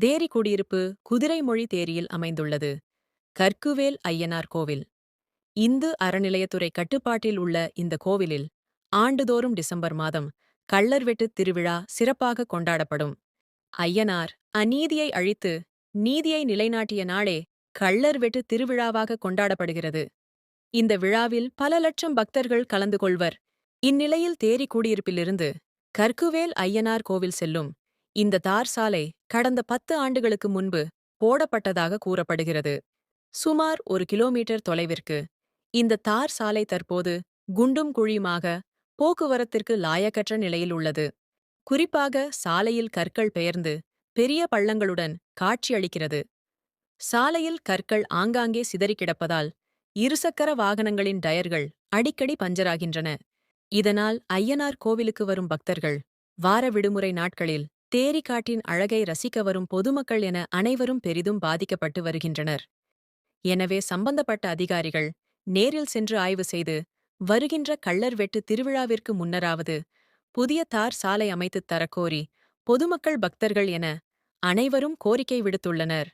தேரி குடியிருப்பு குதிரைமொழி தேரியில் அமைந்துள்ளது. கற்குவேல் ஐயனார் கோவில். இந்து அறநிலையத்துறை கட்டுப்பாட்டில் உள்ள இந்த கோவிலில் ஆண்டுதோறும் டிசம்பர் மாதம் கள்ளர் வெட்டு திருவிழா சிறப்பாக கொண்டாடப்படும். ஐயனார் அநீதியை அழித்து நீதியை நிலைநாட்டிய நாளே கள்ளர் வெட்டு திருவிழாவாக கொண்டாடப்படுகிறது. இந்த விழாவில் பல லட்சம் பக்தர்கள் கலந்து கொள்வர். இந்நிலையில் தேரி குடியிருப்பிலிருந்து கற்குவேல் ஐயனார் கோவில் செல்லும் இந்த தார் சாலை கடந்த பத்து ஆண்டுகளுக்கு முன்பு போடப்பட்டதாக கூறப்படுகிறது. சுமார் ஒரு கிலோமீட்டர் தொலைவிற்கு இந்த தார் சாலை தற்போது குண்டும் குழியுமாக போக்குவரத்திற்கு லாயக்கற்ற நிலையில் உள்ளது. குறிப்பாக சாலையில் கற்கள் பெயர்ந்து பெரிய பள்ளங்களுடன் காட்சியளிக்கிறது சாலையில் கற்கள் ஆங்காங்கே சிதறி கிடப்பதால் இருசக்கர வாகனங்களின் டயர்கள் அடிக்கடி பஞ்சராகின்றன. இதனால் ஐயனார் கோவிலுக்கு வரும் பக்தர்கள் வார விடுமுறை நாட்களில் தேரி காட்டின் அழகை ரசிக்க வரும் பொதுமக்கள் என அனைவரும் பெரிதும் பாதிக்கப்பட்டு வருகின்றனர். எனவே சம்பந்தப்பட்ட அதிகாரிகள் நேரில் சென்று ஆய்வு செய்து வருகின்ற கள்ளர் வெட்டு திருவிழாவிற்கு முன்னராவது புதிய தார் சாலை அமைத்துத் தரக்கோரி பொதுமக்கள் பக்தர்கள் என அனைவரும் கோரிக்கை விடுத்துள்ளனர்.